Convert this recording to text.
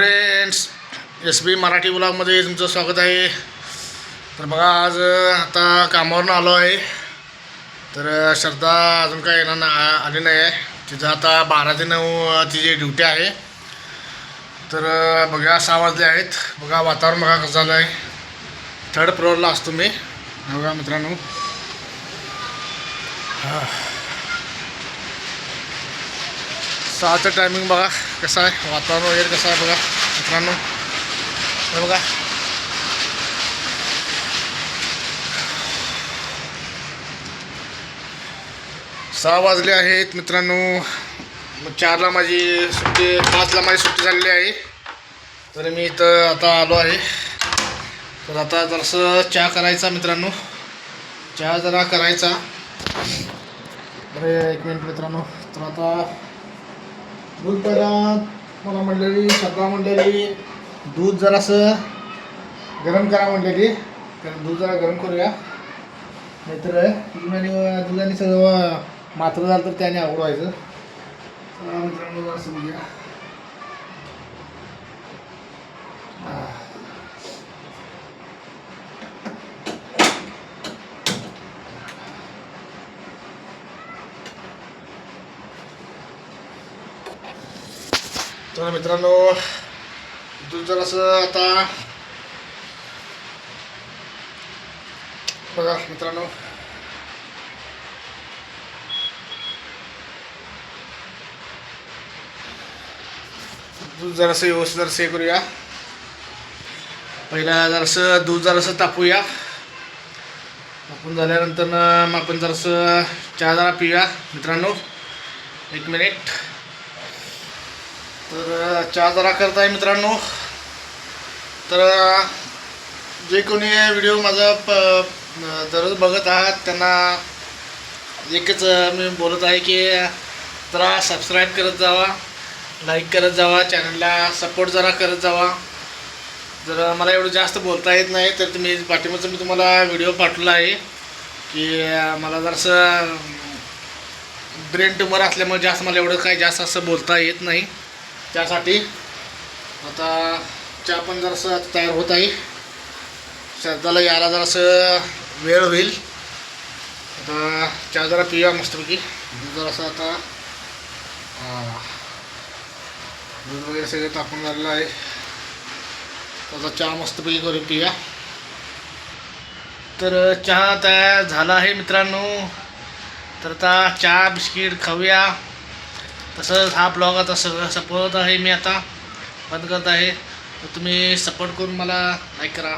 Friends S बी मराठी ब्लॉगमध्ये तुमचं स्वागत आहे. तर बघा आज आता कामावरून आलो आहे. तर श्रद्धा अजून काय येणार ना आली नाही आहे. तिचं आता बारा ते नऊ तिची ड्युटी आहे. तर बघा सहा वाजले आहेत. बघा वातावरण बघा कसं झालं आहे. थर्ड फ्लोअरला असतो मी. बघा मित्रांनो. हां. सहाचं टायमिंग बघा कसं आहे. वातावरण वगैरे कसं आहे बघा. मित्रांनो हे बघा. सहा वाजले आहेत मित्रांनो. मग चारला माझी सुट्टी पाचला माझी सुट्टी झालेली आहे. तर मी इथं आता आलो आहे. तर आता जरासं चहा करायचा मित्रांनो. चहा जरा करायचा. अरे एक मिनिट मित्रांनो. तर आता दूध पहिला मला म्हणलेली सगळा म्हणलेली दूध जरासं गरम करा म्हणलेली. तर दूध जरा गरम करूया. नाहीतर दुधाने दुधाने सगळं मात्र झालं तर त्याने आवड व्हायचं. चला मित्रांनो जरासं तर मित्रांनो दूध जरासं आता बघा मित्रांनो. दूध जरासं व्यवस्थित जरासं हे करूया. पहिला जरासं दूध जरासं तापूया. तापून झाल्यानंतर मग आपण जरासं चहा जरा पिऊया मित्रांनो. एक मिनिट. तर चहा जरा करताय मित्रांनो. तर जे कोणी व्हिडिओ माझा प दररोज बघत आहात त्यांना एकच मी बोलत आहे की जरा सबस्क्राईब करत जावा लाईक करत जावा चॅनलला सपोर्ट जरा करत जावा. जर मला एवढं जास्त बोलता येत नाही तर तुम्ही पाठिंबाचं मी तुम्हाला व्हिडिओ पाठवला आहे की मला जरासं ब्रेन ट्युमर असल्यामुळे जास्त मला एवढं काही जास्त असं बोलता येत नाही. त्यासाठी आता चहा पण जरासं तयार होत आहे. श्रद्धाला यायला जरासं वेळ होईल. आता चहा जरा पिऊया मस्तपैकी. दूध जरासं आता दूध वगैरे सगळं तापून झालेलं आहे. त्याचा चहा मस्तपैकी करून पिऊया. तर चहा तयार झाला आहे मित्रांनो. तर आता चहा बिस्किट खाऊया. तसंच हा ब्लॉग आता सगळं सपोर्ट आहे मी आता. बंद करत आहे. तर तुम्ही सपोर्ट करून मला लाईक करा.